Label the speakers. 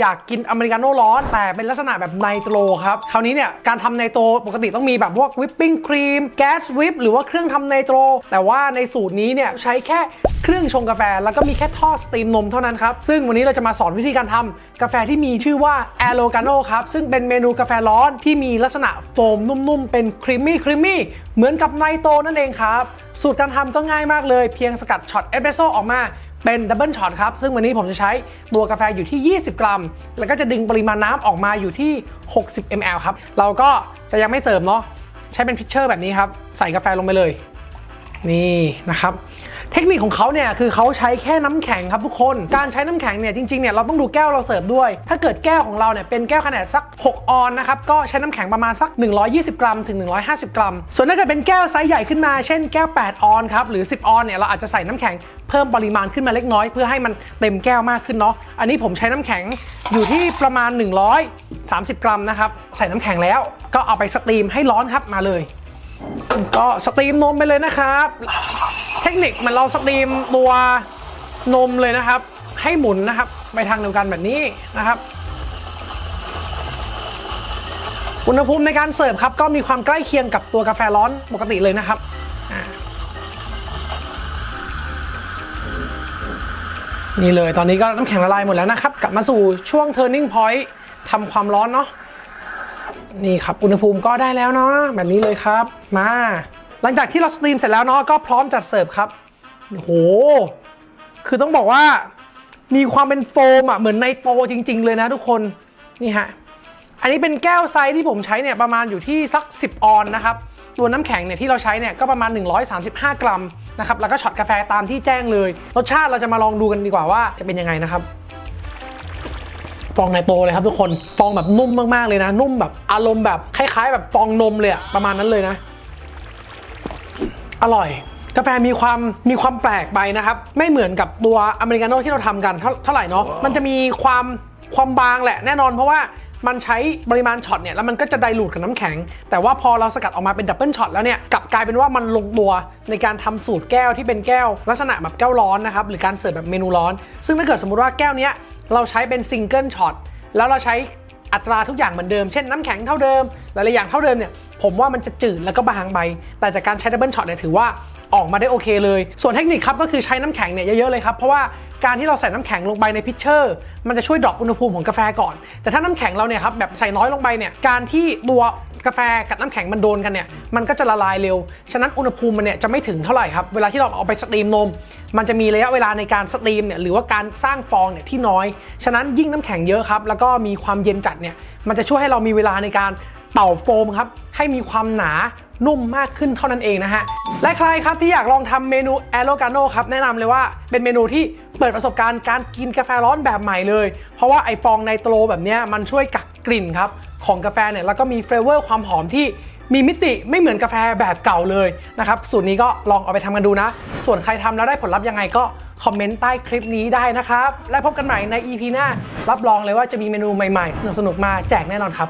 Speaker 1: อยากกินอเมริกาโน่ร้อน แต่เป็นลักษณะแบบไนโตรครับ คราวนี้เนี่ย การทำไนโตรปกติต้องมีแบบพวกวิปปิ้งครีม แก๊สวิปหรือว่าเครื่องทำไนโตร แต่ว่าในสูตรนี้เนี่ย ใช้แค่ เครื่องชงกาแฟ แล้วก็มีแค่ท่อสตรีมนมเท่านั้นครับ ซึ่งวันนี้เราจะมาสอนวิธีการทำกาแฟที่มีชื่อว่า a l o g a n o ครับ ซึ่งเป็นเมนูกาแฟร้อนที่มีลักษณะโฟมนุ่มๆ เป็นครีมมี่ครีมมี่เหมือนกับไนโตรนั่นเองครับ สูตรการทำก็ง่ายมากเลย เพียงสกัดช็อตเอสเปรสโซ่ออกมาเป็นดับเบิลช็อตครับ ซึ่งวันนี้ผมจะใช้ตัวกาแฟอยู่ที่ 20 กรัม แล้วก็จะดึงปริมาณน้ำออกมาอยู่ที่ 60 ml ครับ เราก็จะยังไม่เสริมเนาะใช้เป็นพิชเชอร์แบบนี้ครับ ใส่กาแฟลงไปเลย นี่นะครับ เทคนิคของเขาเนี่ยคือเขาใช้แค่น้ำแข็งครับทุกคน การใช้น้ำแข็งเนี่ยจริงๆเนี่ยเราต้องดูแก้วเราเสิร์ฟด้วย ถ้าเกิดแก้วของเราเนี่ยเป็นแก้วขนาดสัก 6 ออนนะครับก็ใช้น้ำแข็งประมาณสัก 120 กรัมถึง 150 กรัม ส่วนถ้าเกิดเป็นแก้วไซส์ใหญ่ขึ้นมา เช่นแก้ว 8 ออนครับหรือ 10 ออนเนี่ยเราอาจจะใส่น้ำแข็งเพิ่มปริมาณขึ้นมาเล็กน้อยเพื่อให้มันเต็มแก้วมากขึ้นเนาะอันนี้ผมใช้น้ำแข็งอยู่ที่ประมาณ 130 กรัมนะครับใส่น้ำแข็งแล้วก็เอาไปสตรีมให้ร้อนครับมาเลย ก็สตรีมนมไปเลยนะครับ เทคนิคเหมันเราสตรีมตัวนมเลยนะครับ ให้หมุนนะครับ ไปทางเดียวกันแบบนี้นะครับ อุณหภูมิในการเสิร์ฟครับ ก็มีความใกล้เคียงกับตัวกาแฟร้อนปกติเลยนะครับนี่เลยตอนนี้ก็น้ำแข็งละลายหมดแล้วนะครับ กลับมาสู่ช่วง turning point ทำความร้อนเนาะนี่ครับ อุณหภูมิก็ได้แล้วเนาะแบบนี้เลยครับมา หลังจากที่เราสตรีมเสร็จแล้วเนาะก็พร้อมจัดเสิร์ฟครับโห คือต้องบอกว่ามีความเป็นโฟมอะเหมือนไนโตจริง ๆ เลยนะทุกคนนี่ฮะอันนี้เป็นแก้วไซส์ที่ผมใช้เนี่ยประมาณอยู่ที่สัก 10 ออนนะครับตัวน้ำแข็งเนี่ยที่เราใช้เนี่ยก็ประมาณ 135 กรัมนะครับแล้วก็ช็อตกาแฟตามที่แจ้งเลย รสชาติเราจะมาลองดูกันดีกว่าว่าจะเป็นยังไงนะครับฟองไนโตเลยครับทุกคนฟองแบบนุ่มมากๆเลยนะ นุ่มแบบอารมณ์แบบคล้าย ๆ แบบฟองนมเลยอะประมาณนั้นเลยนะ อร่อย กาแฟมีความมีความแปลกไปนะครับ ไม่เหมือนกับตัวอเมริกาโน่ที่เราทำกันเท่าเท่าไหร่เนาะมันจะมีความความบางแหละแน่นอนเพราะว่ามันใช้ปริมาณช็อตเนี่ยแล้วมันก็จะไดลูดกับน้ำแข็ง แต่ว่าพอเราสกัดออกมาเป็นดับเบิลช็อตแล้วเนี่ยกลับกลายเป็นว่ามันลงตัวในการทำสูตรแก้วที่เป็นแก้ว ลักษณะแบบแก้วร้อนนะครับหรือการเสิร์ฟแบบเมนูร้อน ซึ่งถ้าเกิดสมมุติว่าแก้วเนี้ยเราใช้เป็นซิงเกิลช็อตแล้วเราใช้ อัตราทุกอย่างเหมือนเดิม เช่นน้ำแข็งเท่าเดิม หลายๆอย่างเท่าเดิมเนี่ย ผมว่ามันจะจืดแล้วก็บางไป แต่จากการใช้ดับเบิลช็อตเนี่ยถือว่าออกมาได้โอเคเลย ส่วนเทคนิคครับก็คือใช้น้ำแข็งเนี่ยเยอะๆเลยครับ เพราะว่าการที่เราใส่น้ำแข็งลงไปในพิชเชอร์ มันจะช่วยดรอปอุณหภูมิของกาแฟก่อน แต่ถ้าน้ำแข็งเราเนี่ยครับแบบใส่น้อยลงไปเนี่ย การที่ตัว กาแฟกับน้ำแข็งมันโดนกันเนี่ยมันก็จะละลายเร็ว ฉะนั้นอุณหภูมิมันเนี่ยจะไม่ถึงเท่าไหร่ครับ เวลาที่เราเอาไปสตรีมนม มันจะมีระยะเวลาในการสตรีมเนี่ยหรือว่าการสร้างฟองเนี่ยที่น้อย ฉะนั้นยิ่งน้ำแข็งเยอะครับ แล้วก็มีความเย็นจัดเนี่ยมันจะช่วยให้เรามีเวลาในการเป่าโฟมครับให้มีความหนานุ่มมากขึ้นเท่านั้นเองนะฮะ และใครครับที่อยากลองทำเมนูแอโรกาโนครับแนะนำเลยว่าเป็นเมนูที่เปิดประสบการณ์การกินกาแฟร้อนแบบใหม่เลย เพราะว่าไอฟองไนโตรแบบเนี้ยมันช่วยกักกลิ่นครับ ของกาแฟเนี่ยแล้วก็มีเฟลเวอร์ความหอมที่มีมิติไม่เหมือนกาแฟแบบเก่าเลยนะครับสูตรนี้ก็ลองเอาไปทำกันดูนะ ส่วนใครทำแล้วได้ผลลัพธ์ยังไงก็คอมเมนต์ใต้คลิปนี้ได้นะครับ และพบกันใหม่ใน EP หน้า รับรองเลยว่าจะมีเมนูใหม่ๆ สนุกๆมาแจกแน่นอนครับ